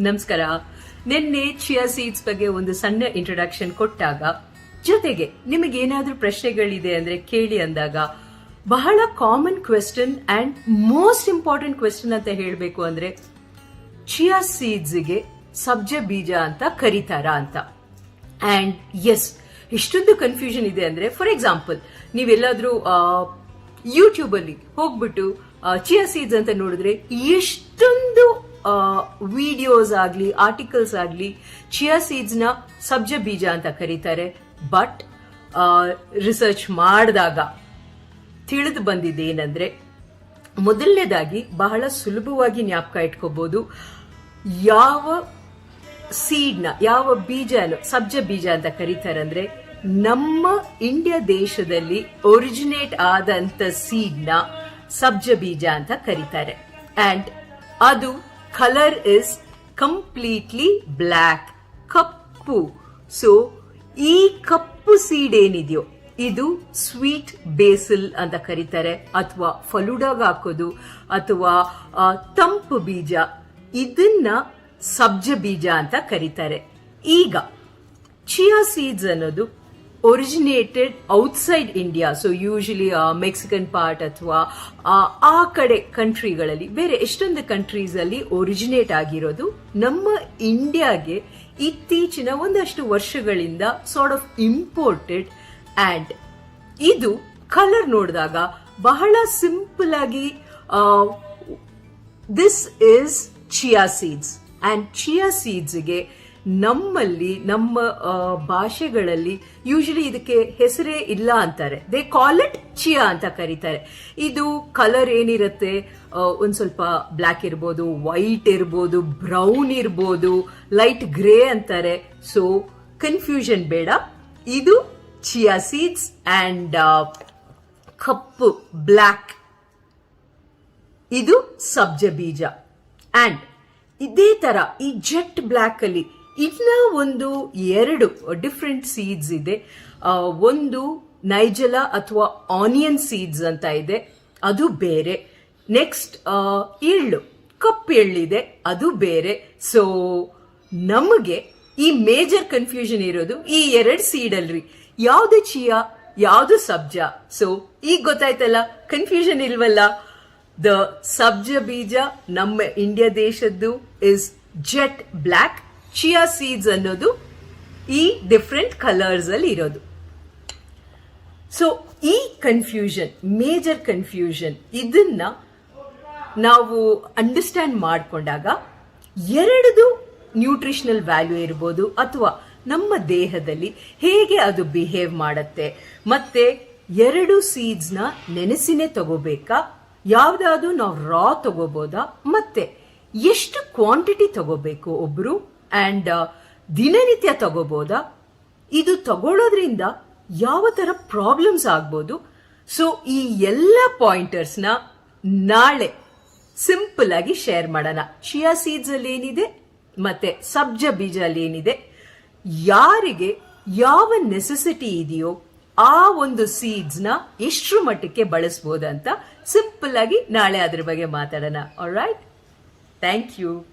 ನಮಸ್ಕಾರ. ನಿನ್ನೆ chia seeds ಬಗ್ಗೆ ಒಂದು ಸಣ್ಣ ಇಂಟ್ರೊಡಕ್ಷನ್ ಕೊಟ್ಟಾಗ, ಜೊತೆಗೆ ನಿಮಗೆ ಏನಾದ್ರೂ ಪ್ರಶ್ನೆಗಳಿದೆ ಅಂದ್ರೆ ಕೇಳಿ ಅಂದಾಗ, ಬಹಳ common question and most important question ಅಂತ ಹೇಳಬೇಕು ಅಂದ್ರೆ ಚಿಯಾ ಸೀಡ್ಸ್ಗೆ ಸಬ್ಜೆ ಬೀಜ ಅಂತ ಕರೀತಾರಾ ಅಂತ. ಅಂಡ್ ಎಸ್ ಇಷ್ಟೊಂದು ಕನ್ಫ್ಯೂಷನ್ ಇದೆ ಅಂದ್ರೆ ಫಾರ್ ಎಕ್ಸಾಂಪಲ್ ನೀವೆಲ್ಲಾದ್ರೂ ಯೂಟ್ಯೂಬ್ ಅಲ್ಲಿ ಹೋಗ್ಬಿಟ್ಟು ಚಿಯಾ ಸೀಡ್ಸ್ ಅಂತ ನೋಡಿದ್ರೆ, ಎಷ್ಟೊಂದು ವಿಡಿಯೋಸ್ ಆಗಲಿ ಆರ್ಟಿಕಲ್ಸ್ ಆಗಲಿ ಚಿಯಾ ಸೀಡ್ಸ್ನ ಸಬ್ಜ ಬೀಜ ಅಂತ ಕರೀತಾರೆ. ಬಟ್ ರಿಸರ್ಚ್ ಮಾಡಿದಾಗ ತಿಳಿದು ಬಂದಿದೆ ಏನಂದ್ರೆ, ಮೊದಲನೇದಾಗಿ ಬಹಳ ಸುಲಭವಾಗಿ ಜ್ಞಾಪಕ ಇಟ್ಕೋಬಹುದು ಯಾವ ಸೀಡ್ನ ಯಾವ ಬೀಜ ಸಬ್ಜ ಬೀಜ ಅಂತ ಕರೀತಾರೆ ನಮ್ಮ ಇಂಡಿಯಾ ದೇಶದಲ್ಲಿ ಒರಿಜಿನೇಟ್ ಆದಂತ ಸೀಡ್ನ ಸಬ್ಜ ಬೀಜ ಅಂತ ಕರೀತಾರೆ. ಅಂಡ್ ಅದು ಕಲರ್ ಇಸ್ ಕಂಪ್ಲೀಟ್ಲಿ ಬ್ಲ್ಯಾಕ್ ಕಪ್ಪು. ಸೊ ಈ ಕಪ್ಪು ಸೀಡ್ ಏನಿದೆಯೋ, ಇದು ಸ್ವೀಟ್ ಬೇಸಿಲ್ ಅಂತ ಕರೀತಾರೆ, ಅಥವಾ ಫಲುಡಾಗ ಹಾಕೋದು, ಅಥವಾ ತಂಪು ಬೀಜ. ಇದನ್ನ ಸಬ್ಜ ಬೀಜ ಅಂತ ಕರೀತಾರೆ. ಈಗ ಚಿಯಾ ಸೀಡ್ಸ್ ಅನ್ನೋದು originated outside India so usually Mexican part ಅಥವಾ ಆ ಕಡೆ ಕಂಟ್ರಿಗಳಲ್ಲಿ ಬೇರೆ ಎಷ್ಟೊಂದು ಕಂಟ್ರೀಸ್ ಅಲ್ಲಿ ಒರಿಜಿನೇಟ್ ಆಗಿರೋದು, ನಮ್ಮ ಇಂಡಿಯಾಗೆ ಇತ್ತೀಚಿನ ಒಂದಷ್ಟು ವರ್ಷಗಳಿಂದ ಸಾರ್ಟ್ ಆಫ್ ಇಂಪೋರ್ಟೆಡ್ ಆ್ಯಂಡ್ ಇದು ಕಲರ್ ನೋಡಿದಾಗ ಬಹಳ ಸಿಂಪಲ್ ಆಗಿ this is chia seeds and chia ಸೀಡ್ಸ್ಗೆ ನಮ್ಮಲ್ಲಿ, ನಮ್ಮ ಭಾಷೆಗಳಲ್ಲಿ ಯೂಶಲಿ ಇದಕ್ಕೆ ಹೆಸರೇ ಇಲ್ಲ ಅಂತಾರೆ. ದೇ ಕಾಲ್ ಇಟ್ ಚಿಯಾ ಅಂತ ಕರೀತಾರೆ. ಇದು ಕಲರ್ ಏನಿರುತ್ತೆ? ಒಂದು ಸ್ವಲ್ಪ ಬ್ಲ್ಯಾಕ್ ಇರ್ಬೋದು ವೈಟ್ ಇರ್ಬೋದು ಬ್ರೌನ್ ಇರ್ಬೋದು ಲೈಟ್ ಗ್ರೇ ಅಂತಾರೆ. ಸೊ ಕನ್ಫ್ಯೂಷನ್ ಬೇಡ. ಇದು ಚಿಯಾ ಸೀಡ್ಸ್ ಅಂಡ್ ಕಪ್ಪು ಬ್ಲ್ಯಾಕ್ ಇದು ಸಬ್ಜ ಬೀಜ. ಅಂಡ್ ಇದೇ ತರ ಈ ಜೆಟ್ ಬ್ಲ್ಯಾಕ್ ಇನ್ನ ಒಂದು ಎರಡು ಡಿಫ್ರೆಂಟ್ ಸೀಡ್ಸ್ ಇದೆ. ಒಂದು ನೈಜಲ ಅಥವಾ ಆನಿಯನ್ ಸೀಡ್ಸ್ ಅಂತ ಇದೆ. ಅದು ಬೇರೆ. ನೆಕ್ಸ್ಟ್ ಎಳ್ಳು ಕಪ್ಪು ಎಳ್ಳಿದೆ, ಅದು ಬೇರೆ. ಸೊ ನಮಗೆ ಈ ಮೇಜರ್ ಕನ್ಫ್ಯೂಷನ್ ಇರೋದು ಈ ಎರಡು ಸೀಡ್ ಅಲ್ರಿ. ಯಾವ್ದು ಚಿಯಾ, ಯಾವುದು ಸಬ್ಜ? ಸೊ ಈಗ ಗೊತ್ತಾಯ್ತಲ್ಲ ಕನ್ಫ್ಯೂಷನ್ ಇಲ್ವಲ್ಲ? ದ ಸಬ್ಜ ಬೀಜ ನಮ್ಮ India ದೇಶದ್ದು is jet black chia seeds ಅನ್ನೋದು ಈ ಡಿಫ್ರೆಂಟ್ ಕಲರ್ಸ್ ಅಲ್ಲಿ ಇರೋದು. ಸೊ ಈ ಕನ್ಫ್ಯೂಷನ್ ಮೇಜರ್ ಕನ್ಫ್ಯೂಷನ್ ಇದನ್ನ ನಾವು ಅಂಡರ್ಸ್ಟ್ಯಾಂಡ್ ಮಾಡಿಕೊಂಡಾಗ ಎರಡದು ನ್ಯೂಟ್ರಿಷನಲ್ ವ್ಯಾಲ್ಯೂ ಇರ್ಬೋದು ಅಥವಾ ನಮ್ಮ ದೇಹದಲ್ಲಿ ಹೇಗೆ ಅದು ಬಿಹೇವ್ ಮಾಡುತ್ತೆ. ಮತ್ತೆ ಎರಡು ಸೀಡ್ಸ್ನ ನೆನೆಸಿನೇ ತಗೋಬೇಕಾ? ಯಾವ್ದಾದ್ರು ನಾವು ರಾ ತಗೋಬೋದಾ? ಮತ್ತೆ ಎಷ್ಟು ಕ್ವಾಂಟಿಟಿ ತಗೋಬೇಕು ಒಬ್ರು? ಅಂಡ್ ದಿನನಿತ್ಯ ತಗೋಬೋದಾ? ಇದು ತಗೊಳ್ಳೋದ್ರಿಂದ ಯಾವ ಥರ ಪ್ರಾಬ್ಲಮ್ಸ್ ಆಗ್ಬೋದು? ಸೊ ಈ ಎಲ್ಲ ಪಾಯಿಂಟರ್ಸ್ನ ನಾಳೆ ಸಿಂಪಲ್ ಆಗಿ ಶೇರ್ ಮಾಡೋಣ. ಚಿಯಾ ಸೀಡ್ಸ್ ಅಲ್ಲಿ ಏನಿದೆ? ಮತ್ತೆ ಸಬ್ಜ ಬೀಜ ಅಲ್ಲಿ ಏನಿದೆ? ಯಾರಿಗೆ ಯಾವ ನೆಸೆಸಿಟಿ ಇದೆಯೋ ಆ ಒಂದು ಸೀಡ್ಸ್ನ ಎಷ್ಟರ ಮಟ್ಟಕ್ಕೆ ಬಳಸ್ಬೋದಂತ ಸಿಂಪಲ್ ಆಗಿ ನಾಳೆ ಅದ್ರ ಬಗ್ಗೆ ಮಾತಾಡೋಣ. All right thank you